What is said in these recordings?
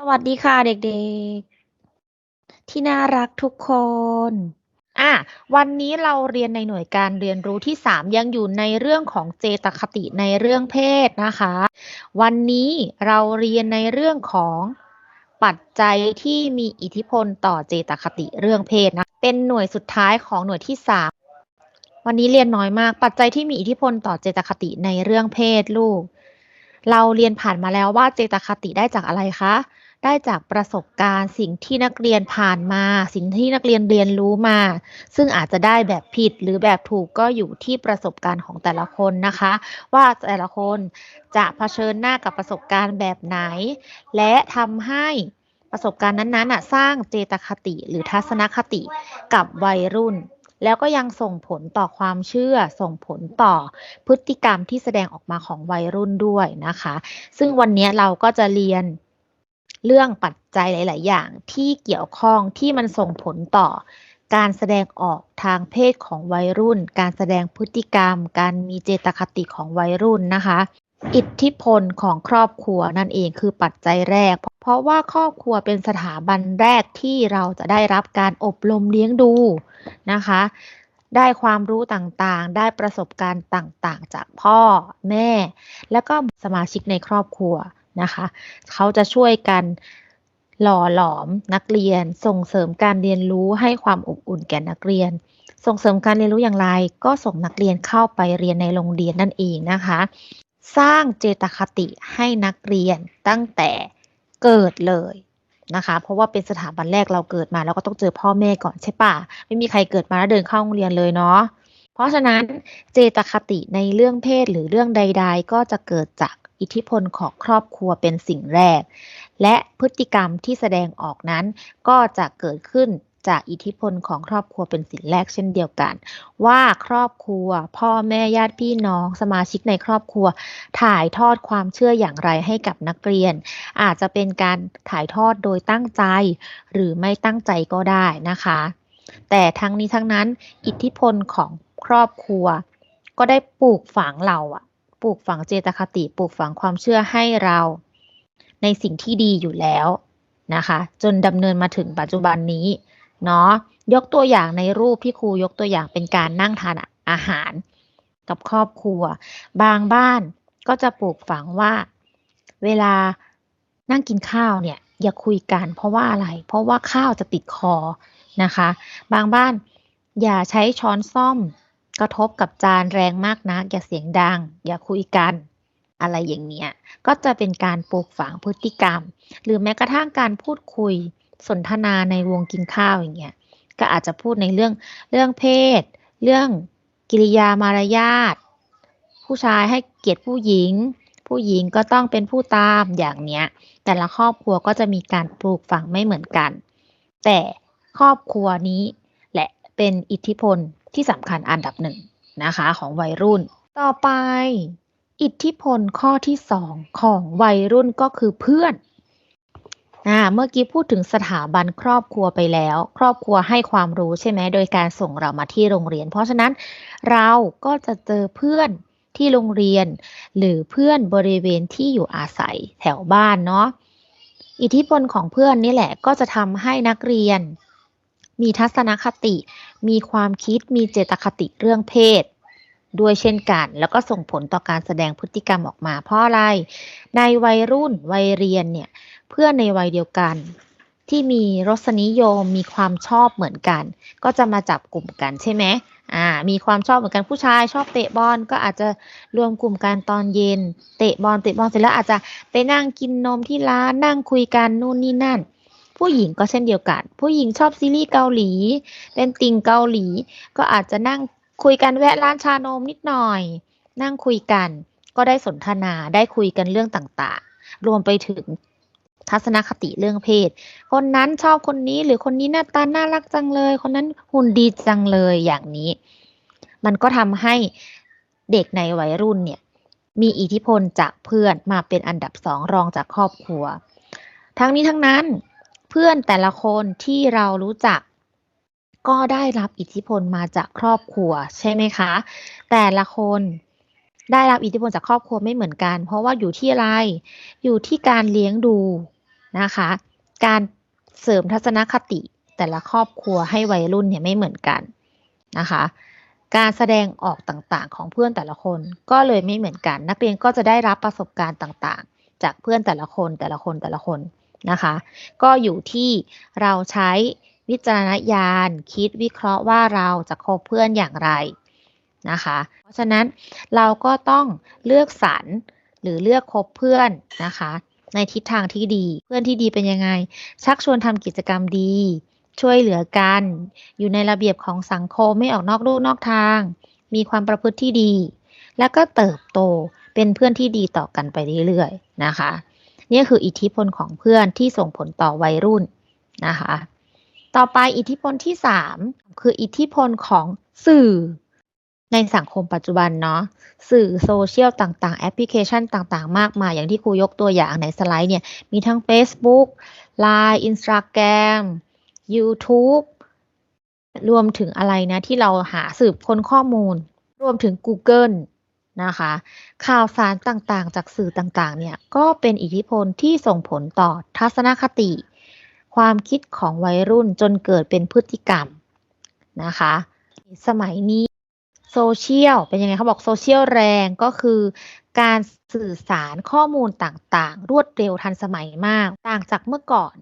สวัสดีค่ะเด็กๆ ที่น่ารักทุกคน อะ วันนี้เราเรียนในหน่วยการเรียนรู้ที่ 3 ยังอยู่ในเรื่องของเจตคติในเรื่องเพศนะคะ วันนี้เราเรียนในเรื่องของปัจจัยที่มีอิทธิพลต่อเจตคติเรื่องเพศนะ เป็นหน่วยสุดท้ายของหน่วยที่ 3 วันนี้เรียนน้อยมาก ปัจจัยที่มีอิทธิพลต่อเจตคติในเรื่องเพศลูก เราเรียนผ่านมาแล้วว่าเจตคติได้จากอะไรคะ ได้จากประสบการณ์สิ่งที่นักเรียนผ่านมา สิ่งที่นักเรียนเรียนรู้มา ซึ่งอาจจะได้แบบผิดหรือแบบถูกก็อยู่ที่ประสบการณ์ของแต่ละคนนะคะ ว่าแต่ละคนจะเผชิญหน้ากับประสบการณ์แบบไหน และทำให้ประสบการณ์นั้นๆสร้างเจตคติ หรือทัศนคติกับวัยรุ่นแล้วก็ยังส่งผลต่อความเชื่อ ส่งผลต่อพฤติกรรมที่แสดงออกมาของวัยรุ่นด้วยนะคะ ซึ่งวันนี้เราก็จะเรียน เรื่องปัจจัยหลาย ๆ อย่างที่เกี่ยวข้องที่มันส่งผลต่อ การแสดงออกทางเพศของวัยรุ่น การแสดงพฤติกรรม การมีเจตคติของวัยรุ่นนะคะ อิทธิพลของครอบครัวนั่นเองคือปัจจัยแรก เพราะว่าครอบครัวเป็นสถาบันแรกที่เราจะได้รับการอบรมเลี้ยงดูนะคะได้ความรู้ต่างๆ ได้ประสบการณ์ต่างๆ จากพ่อแม่ แล้วก็สมาชิกในครอบครัว นะคะ เขาจะช่วยกันหล่อหลอมนักเรียน ส่งเสริมการเรียนรู้ให้ความอบอุ่นแก่นักเรียน ส่งเสริมการเรียนรู้อย่างไร ก็ส่งนักเรียนเข้าไปเรียนในโรงเรียนนั่นเองนะคะ สร้างเจตคติให้นักเรียนตั้งแต่เกิดเลยนะคะ เพราะว่าเป็นสถาบันแรกเราเกิดมา แล้วก็ต้องเจอพ่อแม่ก่อนใช่ปะไม่มีใครเกิดมาแล้วเดินเข้าโรงเรียนเลยเนาะเพราะฉะนั้นเจตคติในเรื่องเพศหรือเรื่องใด ๆ ก็จะเกิดจาก อิทธิพลของครอบครัวเป็นสิ่งแรก และพฤติกรรมที่แสดงออกนั้น ก็จะเกิดขึ้นจากอิทธิพลของครอบครัวเป็นสิ่งแรกเช่นเดียวกัน ว่าครอบครัว พ่อแม่ญาติพี่น้อง สมาชิกในครอบครัว ถ่ายทอดความเชื่ออย่างไรให้กับนักเรียน อาจจะเป็นการถ่ายทอดโดยตั้งใจ หรือไม่ตั้งใจก็ได้นะคะ แต่ทั้งนี้ทั้งนั้น อิทธิพลของครอบครัว ก็ได้ปลูกฝังเราอะ ปลูกฝังเจตคติปลูกฝังความเชื่อให้เราในสิ่งที่ดีอยู่แล้วนะคะ จนดำเนินมาถึงปัจจุบันนี้เนาะยกตัวอย่างในรูปพี่ครูยกตัวอย่างเป็นการนั่งทานอาหารกับครอบครัว บางบ้านก็จะปลูกฝังว่า เวลานั่งกินข้าวเนี่ย อย่าคุยกันเพราะว่าอะไร เพราะว่าข้าวจะติดคอนะคะ บางบ้านอย่าใช้ช้อนซ่อม กระทบกับจานแรงมากนักอย่าเสียงดัง อย่าคุยกัน อะไรอย่างเงี้ย ก็จะเป็นการปลูกฝังพฤติกรรม หรือแม้กระทั่งการพูดคุยสนทนาในวงกินข้าวอย่างเงี้ย ก็อาจจะพูดในเรื่องเรื่องเพศ เรื่องกิริยามารยาท ผู้ชายให้เกียรติผู้หญิง ผู้หญิงก็ต้องเป็นผู้ตามอย่างเนี้ย แต่ละครอบครัวก็จะมีการปลูกฝังไม่เหมือนกัน แต่ครอบครัวนี้แหละเป็นอิทธิพล ที่สำคัญอันดับหนึ่งนะคะของวัยรุ่น ต่อไป อิทธิพลข้อที่สองของวัยรุ่นก็คือเพื่อนอ่าเมื่อกี้พูดถึงสถาบันครอบครัวไปแล้ว ครอบครัวให้ความรู้ใช่ไหมโดยการส่งเรามาที่โรงเรียน เพราะฉะนั้นเราก็จะเจอเพื่อนที่โรงเรียน หรือเพื่อนบริเวณที่อยู่อาศัยแถวบ้านเนาะอิทธิพลของเพื่อนนี่แหละก็จะทำให้นักเรียน มีทัศนคติ มีความคิด มีเจตคติเรื่องเพศ ด้วยเช่นกัน แล้วก็ส่งผลต่อการแสดงพฤติกรรมออกมา เพราะอะไร ในวัยรุ่นวัยเรียนเนี่ยเพื่อนในวัยเดียวกัน ที่มีรสนิยมมีความชอบเหมือนกัน ก็จะมาจับกลุ่มกันใช่ไหมอ่ามีความชอบเหมือนกันผู้ชายชอบเตะบอลก็อาจจะรวมกลุ่มกันตอนเย็น เตะบอลเตะบอลเสร็จแล้วอาจจะไปนั่งกินนมที่ร้านนั่งคุยกันนู่นนี่นั่น ผู้หญิงก็เช่นเดียวกัน ผู้หญิงชอบซีรีส์เกาหลีเล่นติงเกาหลี ก็อาจจะนั่งคุยกันแวะร้านชานมนิดหน่อย นั่งคุยกัน ก็ได้สนทนาได้คุยกันเรื่องต่างๆ รวมไปถึงทัศนคติเรื่องเพศ คนนั้นชอบคนนี้หรือคนนี้หน้าตาน่ารักจังเลย คนนั้นหุ่นดีจังเลยอย่างนี้ มันก็ทำให้เด็กในวัยรุ่นเนี่ย มีอิทธิพลจากเพื่อนมาเป็นอันดับสองรองจากครอบครัว ทั้งนี้ทั้งนั้น พื่อนแต่ละคนที่เรารู้จัก ก็ได้รับอิทธิพลมาจากครอบครัวใช่ไหมคะ แต่ละคนได้รับอิทธิพลจากครอบครัวไม่เหมือนกัน เพราะว่าอยู่ที่อะไรอยู่ที่การเลี้ยงดูนะคะ การเสริมทัศนคติแต่ละครอบครัวให้วัยรุ่นเนี่ยไม่เหมือนกันนะคะ การแสดงออกต่างๆ ของเพื่อนแต่ละคนก็เลยไม่เหมือนกัน นักเรียนก็จะได้รับประสบการณ์ต่างๆ จากเพื่อนแต่ละคนแต่ละคนแต่ละคน นะคะ ก็อยู่ที่เราใช้วิจารณญาณคิดวิเคราะห์ว่าเราจะคบเพื่อนอย่างไรนะคะ เพราะฉะนั้นเราก็ต้องเลือกสรรหรือเลือกคบเพื่อนนะคะ ในทิศทางที่ดีเพื่อนที่ดีเป็นยังไง ชักชวนทำกิจกรรมดี ช่วยเหลือกัน อยู่ในระเบียบของสังคมไม่ออกนอกลู่นอกทาง มีความประพฤติที่ดี แล้วก็เติบโตเป็นเพื่อนที่ดีต่อกันไปเรื่อยๆนะคะ นี่คืออิทธิพลของเพื่อนที่ส่งผลต่อวัยรุ่นนะคะ ต่อไปอิทธิพลที่ 3 คืออิทธิพลของสื่อในสังคมปัจจุบันเนาะสื่อโซเชียลต่างๆ แอปพลิเคชันต่างๆ มากมาย อย่างที่ครูยกตัวอย่างในสไลด์เนี่ย มีทั้ง Facebook Line Instagram YouTube รวมถึงอะไรนะ ที่เราหาสืบค้นข้อมูล รวมถึง Google นะคะ ข่าวสารต่างๆ จากสื่อต่างๆ เนี่ยก็เป็นอิทธิพลที่ส่งผลต่อทัศนคติ ความคิดของวัยรุ่นจนเกิดเป็นพฤติกรรมนะคะ สมัยนี้โซเชียลเป็นยังไงเขาบอกโซเชียลแรงก็คือการสื่อสารข้อมูลต่างๆ รวดเร็วทันสมัยมาก ต่างจากเมื่อก่อน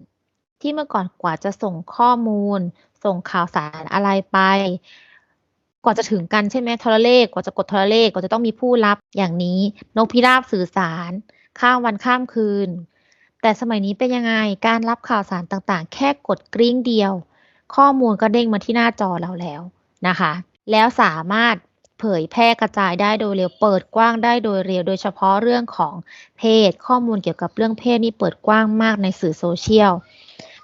ที่เมื่อก่อนกว่าจะส่งข้อมูล ส่งข่าวสารอะไรไป กว่าจะถึงกันใช่ไหมโทรเลขกว่าจะกดโทรเลขกว่าจะต้องมีผู้รับอย่างนี้นกพิราบสื่อสาร ข้ามวันข้ามคืน แต่สมัยนี้เป็นยังไงการรับข่าวสารต่างๆ แค่กดกริ้งเดียว ข้อมูลก็เด้งมาที่หน้าจอเราแล้วนะคะ แล้วสามารถเผยแพร่กระจายได้โดยเร็วเปิดกว้างได้โดยเร็วโดยเฉพาะเรื่องของเพศ ข้อมูลเกี่ยวกับเรื่องเพศนี่เปิดกว้างมากในสื่อโซเชียล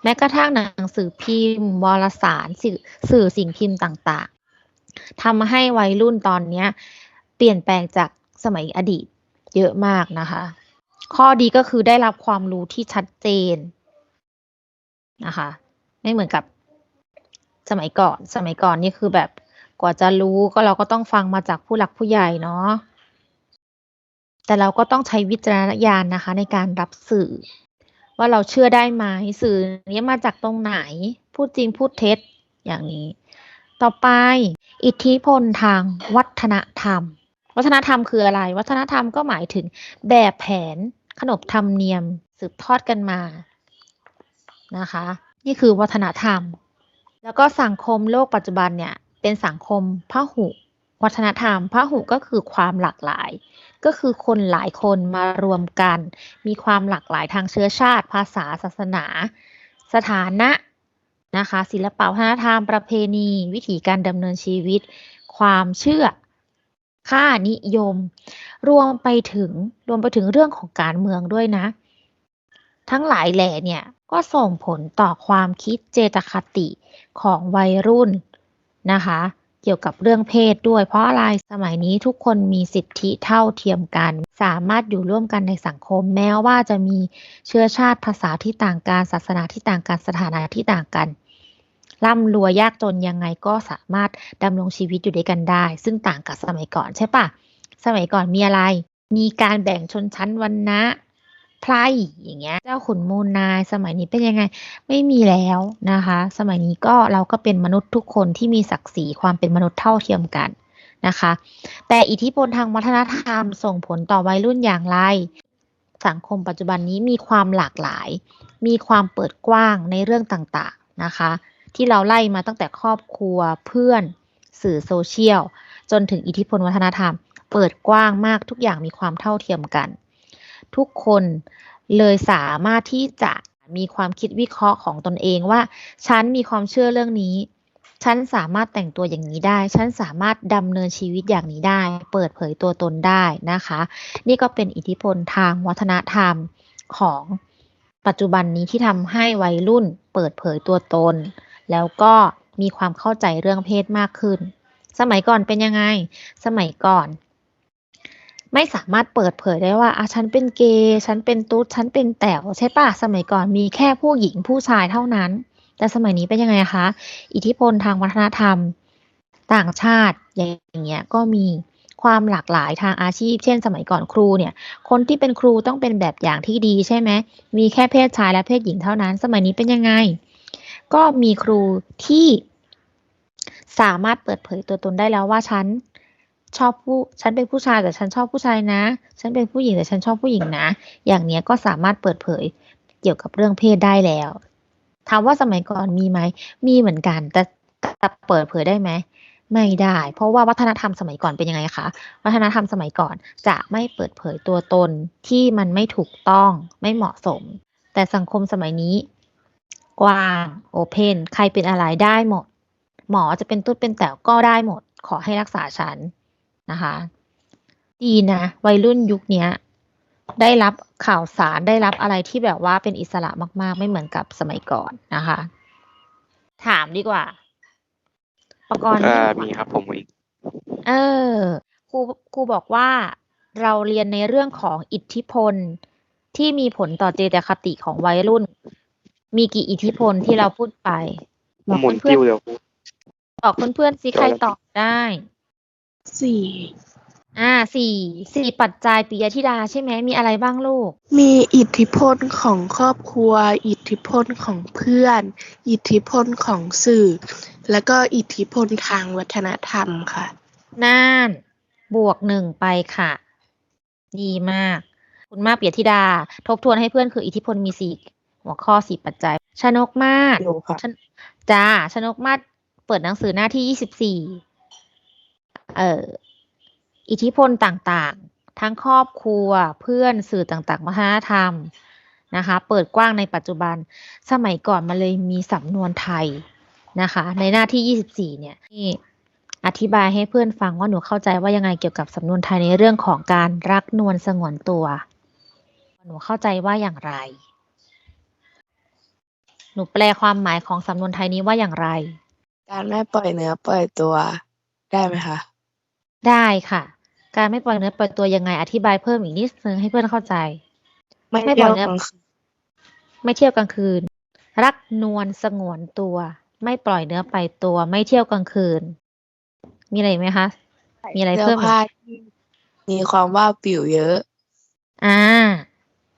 แม้กระทั่งหนังสือพิมพ์วารสารสื่อสื่อสิ่งพิมพ์ต่างๆ ทำให้วัยรุ่นตอนนี้เปลี่ยนแปลงจากสมัยอดีตเยอะมากนะคะ ข้อดีก็คือได้รับความรู้ที่ชัดเจนนะคะ ไม่เหมือนกับสมัยก่อน สมัยก่อนนี่คือแบบกว่าจะรู้ก็เราก็ต้องฟังมาจากผู้หลักผู้ใหญ่เนาะ แต่เราก็ต้องใช้วิจารณญาณนะคะ ในการรับสื่อ ว่าเราเชื่อได้ไหมสื่อนี้มาจากตรงไหน พูดจริงพูดเท็จอย่างนี้ ต่อไป อิทธิพลทางวัฒนธรรม วัฒนธรรมคืออะไร วัฒนธรรมก็หมายถึงแบบแผนขนบธรรมเนียมสืบทอดกันมานะคะ นี่คือวัฒนธรรม แล้วก็สังคมโลกปัจจุบันเนี่ยเป็นสังคมพหุ วัฒนธรรมพหุก็คือความหลากหลาย ก็คือคนหลายคนมารวมกัน มีความหลากหลายทางเชื้อชาติ ภาษาศาสนา สถานะ นะคะ ศิลปะวัฒนธรรมประเพณี วิถีการดำเนินชีวิต ความเชื่อ ค่านิยม รวมไปถึงรวมไปถึงเรื่องของการเมืองด้วยนะ ทั้งหลายแหล่เนี่ยก็ส่งผลต่อความคิดเจตคติของวัยรุ่นนะคะ เกี่ยวกับเรื่องเพศด้วย เพราะอะไรสมัยนี้ทุกคนมีสิทธิเท่าเทียมกัน สามารถอยู่ร่วมกันในสังคม แม้ว่าจะมีเชื้อชาติภาษาที่ต่างกันศาสนาที่ต่างกันสถานะที่ต่างกัน ร่ำรวยยากจนยังไงก็สามารถดำรงชีวิตอยู่ด้วยกันได้ ซึ่งต่างกับสมัยก่อนใช่ปะสมัยก่อนมีอะไร มีการแบ่งชนชั้นวรรณะไพร่อย่างเงี้ย เจ้าขุนมูลนายสมัยนี้เป็นยังไง ไม่มีแล้วนะคะ สมัยนี้ก็เราก็เป็นมนุษย์ทุกคนที่มีศักดิ์ศรีความเป็นมนุษย์เท่าเทียมกันนะคะ แต่อิทธิพลทางวัฒนธรรมส่งผลต่อวัยรุ่นอย่างไร สังคมปัจจุบันนี้มีความหลากหลาย มีความเปิดกว้างในเรื่องต่างๆนะคะ ที่เราไล่มาตั้งแต่ครอบครัวเพื่อนสื่อโซเชียล จนถึงอิทธิพลวัฒนธรรม เปิดกว้างมากทุกอย่างมีความเท่าเทียมกัน ทุกคนเลยสามารถที่จะมีความคิดวิเคราะห์ของตนเองว่า ฉันมีความเชื่อเรื่องนี้ ฉันสามารถแต่งตัวอย่างนี้ได้ ฉันสามารถดำเนินชีวิตอย่างนี้ได้ เปิดเผยตัวตนได้นะคะ นี่ก็เป็นอิทธิพลทางวัฒนธรรมของปัจจุบันนี้ที่ทำให้วัยรุ่นเปิดเผยตัวตน แล้วก็มีความเข้าใจเรื่องเพศมากขึ้น สมัยก่อนเป็นยังไง สมัยก่อน ไม่สามารถเปิดเผยได้ว่าอะฉันเป็นเกย์ฉันเป็นตุ๊ดฉันเป็นแต๋วใช่ปะสมัยก่อนมีแค่ผู้หญิงผู้ชายเท่านั้น แต่สมัยนี้เป็นยังไงคะ อิทธิพลทางวัฒนธรรม ต่างชาติอย่างเงี้ยก็มีความหลากหลายทางอาชีพ เช่น สมัยก่อนครูเนี่ย คนที่เป็นครูต้องเป็นแบบอย่างที่ดีใช่ไหม มีแค่เพศชายและเพศหญิงเท่านั้น สมัยนี้เป็นยังไง ก็มีครูที่สามารถเปิดเผยตัวตนได้แล้วว่าฉันชอบผู้ฉันเป็นผู้ชายแต่ฉันชอบผู้ชายนะ ฉันเป็นผู้หญิงแต่ฉันชอบผู้หญิงนะ อย่างเนี้ยก็สามารถเปิดเผยเกี่ยวกับเรื่องเพศได้แล้ว ถามว่าสมัยก่อนมีไหม มีเหมือนกัน แต่แต่เปิดเผยได้ไหม ไม่ได้ เพราะว่าวัฒนธรรมสมัยก่อนเป็นยังไงคะ วัฒนธรรมสมัยก่อนจะไม่เปิดเผยตัวตนที่มันไม่ถูกต้องไม่เหมาะสม แต่สังคมสมัยนี้ กว้างโอเพนใครเป็นอะไรได้หมด หมอจะเป็นตุ๊ดเป็นแต๋วก็ได้หมด ขอให้รักษาฉันนะคะ ดีนะ วัยรุ่นยุคเนี้ยได้รับข่าวสารได้รับอะไรที่แบบว่าเป็นอิสระมากๆ ไม่เหมือนกับสมัยก่อนนะคะ ถามดีกว่าประกรณ์เอ่อมีมีครับผมอีกเออครูครูบอกว่าเราเรียนในเรื่องของอิทธิพลที่มีผลต่อเจตคติของวัยรุ่น มีกี่อิทธิพลที่เราพูดไปบอกหมุนเพื่อติ้นวเดี๋ยวครูๆบอกเพื่อนๆสิใครตอบได้สี่อ่าสี่สี่ปัจจัยปิยธิดาใช่ไหมมีอะไรบ้างลูก มีอิทธิพลของครอบครัว อิทธิพลของเพื่อน อิทธิพลของสื่อ แล้วก็อิทธิพลทางวัฒนธรรมค่ะ น่าน บวกหนึ่งไปค่ะ ดีมาก คุณมากเปียธิดา ทบทวนให้เพื่อนคืออิทธิพลมีสี่ หัวข้อสี่ปัจจัย ชนกมาศอยู่ค่ะชนจ้า ชนกมาศเปิดหนังสือหน้าที่ยี่สิบสี่เอ่ออิทธิพลต่างๆ ทั้งครอบครัวเพื่อนสื่อต่างๆ วัฒนธรรมนะคะ เปิดกว้างในปัจจุบัน สมัยก่อนมันเลยมีสำนวนไทยนะคะ ในหน้าที่ยี่สิบสี่เนี่ยนี่อธิบายให้เพื่อนฟังว่าหนูเข้าใจว่ายังไงเกี่ยวกับสำนวนไทยในเรื่องของการรักนวลสงวนตัว หนูเข้าใจว่าอย่างไร หนูแปลความหมายของสำนวนไทยนี้ว่าอย่างไร การไม่ปล่อยเนื้อปล่อยตัวได้ไหมคะ ได้ค่ะ การไม่ปล่อยเนื้อปล่อยตัวยังไงอธิบายเพิ่มอีกนิดนึงให้เพื่อนเข้าใจ ไม่ไม่ปเที่ล่ยอวยเนื้อกลางคืนไม่เที่ยวกลางคืน รักนวลสงวนตัว ไม่ปล่อยเนื้อปล่อยตัว ไม่เที่ยวกลางคืน มีอะไรอีกไหมคะ มีอะไรเสื้อเพิ่มอีผ้ากที่มีความว่าบวิวเยอะ อ่า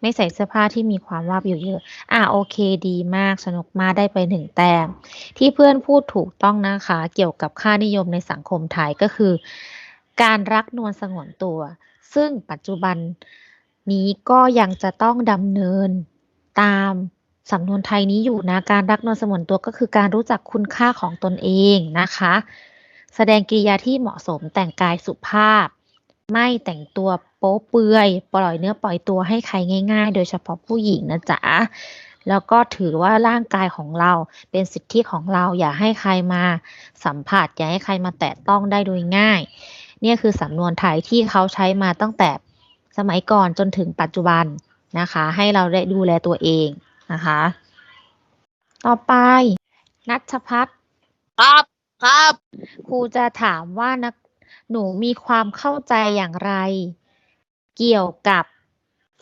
ไม่ใส่เสื้อผ้าที่มีความวาบอยู่เยอะ อ่าโอเคดีมากสนุกมากได้ไปหนึ่งแต้ม ที่เพื่อนพูดถูกต้องนะคะ เกี่ยวกับค่านิยมในสังคมไทยก็คือ การรักนวลสงวนตัว ซึ่งปัจจุบันนี้ก็ยังจะต้องดำเนินตามสำนวนไทยนี้อยู่นะ การรักนวลสงวนตัวก็คือการรู้จักคุณค่าของตนเองนะคะ แสดงกิริยาที่เหมาะสมแต่งกายสุภาพ ไม่แต่งตัว ป๊เปลือย ปล่อยเนื้อปล่อยตัวให้ใครง่าย ๆ โดยเฉพาะผู้หญิงนะจ๊ะแล้วก็ถือว่าร่างกายของเราเป็นสิทธิของเราอย่าให้ใครมาสัมผัส อย่าให้ใครมาแตะต้องได้โดยง่าย เนี่ยคือสำนวนไทยที่เขาใช้มาตั้งแต่สมัยก่อนจนถึงปัจจุบันนะคะ ให้เราได้ดูแลตัวเองนะคะ ต่อไปนัชพัฒน์ครับครับครูจะถามว่านักหนูมีความเข้าใจอย่างไร เกี่ยวกับ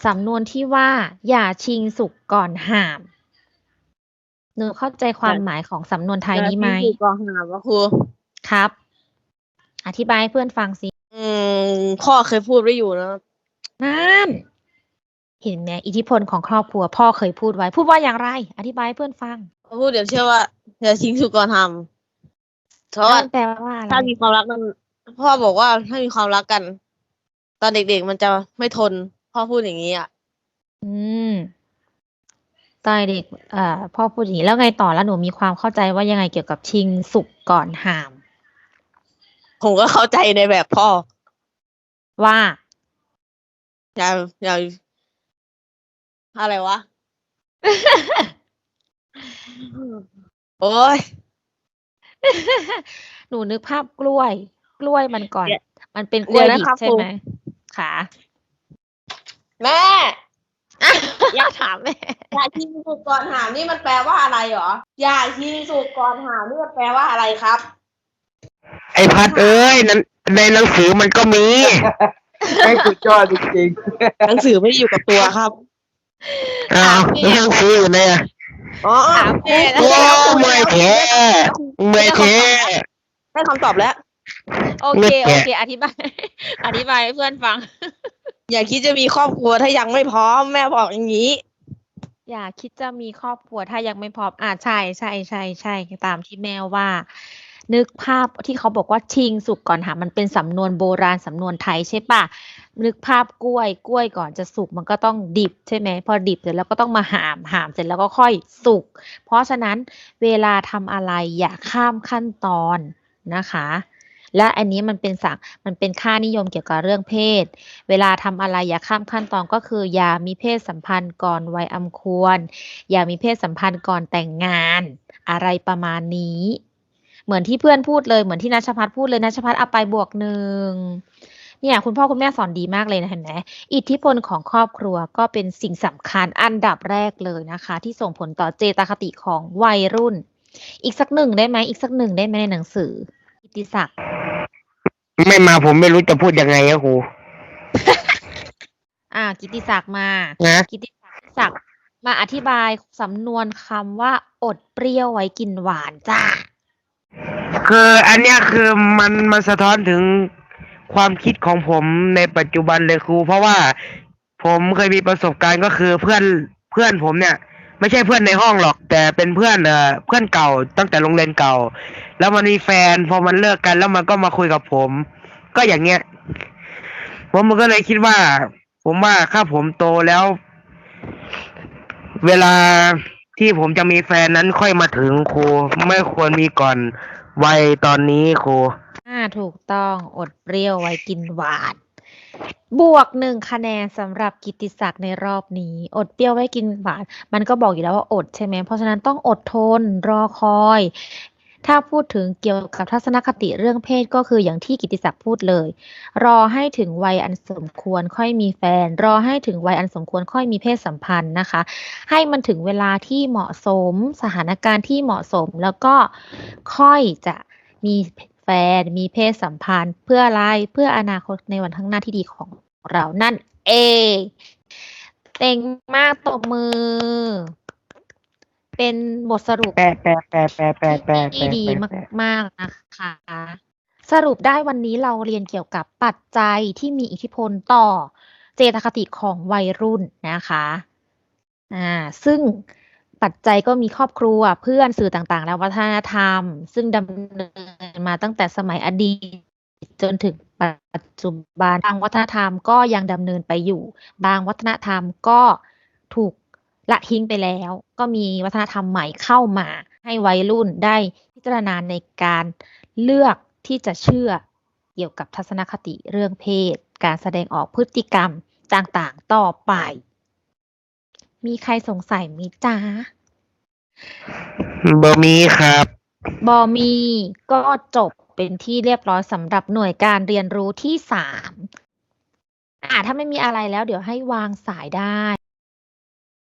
สำนวนที่ว่า อย่าชิงสุกก่อนห่าม หนูเข้าใจความหมายของสำนวนไทยนี้ไหมแล้วที่ครูกองหามว่าครูครับ อธิบายให้เพื่อนฟังสิอืมพ่อเคยพูดไว้อยู่นะนั่นเห็นไหมอิทธิพลของครอบครัว พ่อเคยพูดไว้ พูดว่าอย่างไร อธิบายให้เพื่อนฟังเขาพูดเดี๋ยวเชื่อว่าอย่าทิ้งสุกก่อนทำเพราะว่านั่นแปลว่าอะไรถ้ามีความรักมันพ่อบอกว่าถ้ามีความรักกัน ตอนเด็กๆมันจะไม่ทนพ่อพูดอย่างนี้อะ อืมตอนเด็กเอ่อพ่อพูดอย่างนี้แล้วไงต่อแล้วหนูมีความเข้าใจว่ายังไงเกี่ยวกับชิงสุกก่อนห่าม ผมก็เข้าใจในแบบพ่อว่าอย่าอย่าอะไรวะ โอ้ย หนูนึกภาพกล้วย กล้วยมันก่อน เดี๋ยวมันเป็นกล้วยเดี๋ยวดินะบครับใช่ครู ไหม ค่ะ แม่อย่าถามแม่อย่าทิ้งสุกก่อนหามนี่มันแปลว่าอะไรหรออย่าทิ้งสุกก่อนหามนี่มันแปลว่าอะไรครับ ไอพัดเอ้ยนั้นในหนังสือมันก็มีไม่สุดยอดจริงหนังสือไม่ได้อยู่กับตัวครับอ้าวหนังสืออยู่ไหนอะอ๋อถามแม่โอ้เมื่อยแท้เมื่อยแท้ได้คำตอบแล้ว โอเคเลือกโอแกะเค อธิบาย อธิบายให้เพื่อนฟัง อย่าคิดจะมีครอบครัวถ้ายังไม่พร้อมแม่บอกอย่างนี้ อย่าคิดจะมีครอบครัวถ้ายังไม่พร้อมอ่าใช่ใช่ใช่ใช่ตามที่แม่ว่า นึกภาพที่เขาบอกว่าชิงสุกก่อนหามันเป็นสำนวนโบราณสำนวนไทยใช่ปะนึกภาพกล้วยกล้วยก่อนจะสุกมันก็ต้องดิบใช่ไหมพอดิบเสร็จแล้วก็ต้องมาหามหามเสร็จแล้วก็ค่อยสุก เพราะฉะนั้นเวลาทำอะไรอย่าข้ามขั้นตอนนะคะ และอันนี้มันเป็นสักมันเป็นค่านิยมเกี่ยวกับเรื่องเพศ เวลาทำอะไรอย่าข้ามขั้นตอนก็คือ อย่ามีเพศสัมพันธ์ก่อนวัยอันควร อย่ามีเพศสัมพันธ์ก่อนแต่งงาน อะไรประมาณนี้ เหมือนที่เพื่อนพูดเลยเหมือนที่นัชพัฒน์พูดเลยนัชพัฒน์เอาไปบวกหนึ่งเนี่ยคุณพ่อคุณแม่สอนดีมากเลยนะเห็นไหมอิทธิพลของครอบครัวก็เป็นสิ่งสำคัญอันดับแรกเลยนะคะ ที่ส่งผลต่อเจตคติของวัยรุ่น อีกสักหนึ่งได้ไหมอีกสักหนึ่งได้ไหมในหนังสือ กิตติศักดิ์ไม่มาผมไม่รู้จะพูดยังไงอะครู อ่า กิตติศักดิ์มา นะ กิตติศักดิ์มาอธิบายสำนวนคำว่า อดเปรี้ยวไว้กินหวานจ้า คืออันเนี้ยคือมันมันสะท้อนถึงความคิดของผมในปัจจุบันเลยครู เพราะว่าผมเคยมีประสบการณ์ก็คือเพื่อนเพื่อนผมเนี่ย ไม่ใช่เพื่อนในห้องหรอก แต่เป็นเพื่อนเอ่อเพื่อนเก่าตั้งแต่โรงเรียนเก่า แล้วมันมีแฟนพอมันเลิกกัน แล้วมันก็มาคุยกับผม ก็อย่างเงี้ยผมมันก็เลยคิดว่า ผมว่าถ้าผมโตแล้ว เวลาที่ผมจะมีแฟนนั้นค่อยมาถึงครูไม่ควรมีก่อนวัยตอนนี้ครู อ่าถูกต้องอดเปรี้ยวไว้กินหวาน บวกหนึ่งคะแนนสำหรับกิติศักดิ์ในรอบนี้ อดเปรี้ยวไว้กินหวาน มันก็บอกอยู่แล้วว่าอดใช่ไหมเพราะฉะนั้นต้องอดทนรอคอย ถ้าพูดถึงเกี่ยวกับทัศนคติเรื่องเพศก็คืออย่างที่กิติศักดิ์พูดเลย รอให้ถึงวัยอันสมควรค่อยมีแฟน รอให้ถึงวัยอันสมควรค่อยมีเพศสัมพันธ์นะคะ ให้มันถึงเวลาที่เหมาะสม สถานการณ์ที่เหมาะสมแล้วก็ค่อยจะมี น มีเพศสัมพันธ์ เพื่ออะไร เพื่ออนาคตในวันข้างหน้าที่ดีของเรานั่นเองเต็งมากตบมือ เป็นบทสรุปแปะแปะแปะแปะแปะแปะที่แปะดีแปะมาก ๆ นะคะ สรุปได้วันนี้เราเรียนเกี่ยวกับปัจจัยที่มีอิทธิพลต่อเจตคติของวัยรุ่นนะคะ อ่า ซึ่ง ปัจจัยก็มีครอบครัวเพื่อนสื่อต่างๆ และวัฒนธรรม ซึ่งดำเนินมาตั้งแต่สมัยอดีต จนถึงปัจจุบันบางวัฒนธรรมก็ยังดำเนินไปอยู่ บางวัฒนธรรมก็ถูกละทิ้งไปแล้ว ก็มีวัฒนธรรมใหม่เข้ามา ให้วัยรุ่นได้พิจารณาในการเลือกที่จะเชื่อเกี่ยวกับทัศนคติเรื่องเพศ การแสดงออกพฤติกรรมต่างๆ ต่อไป มีใครสงสัยไหมจ๊ะเบอร์มีครับ บอมีก็จบเป็นที่เรียบร้อยสำหรับหน่วยการเรียนรู้ที่สามอ่าถ้าไม่มีอะไรแล้วเดี๋ยวให้วางสายได้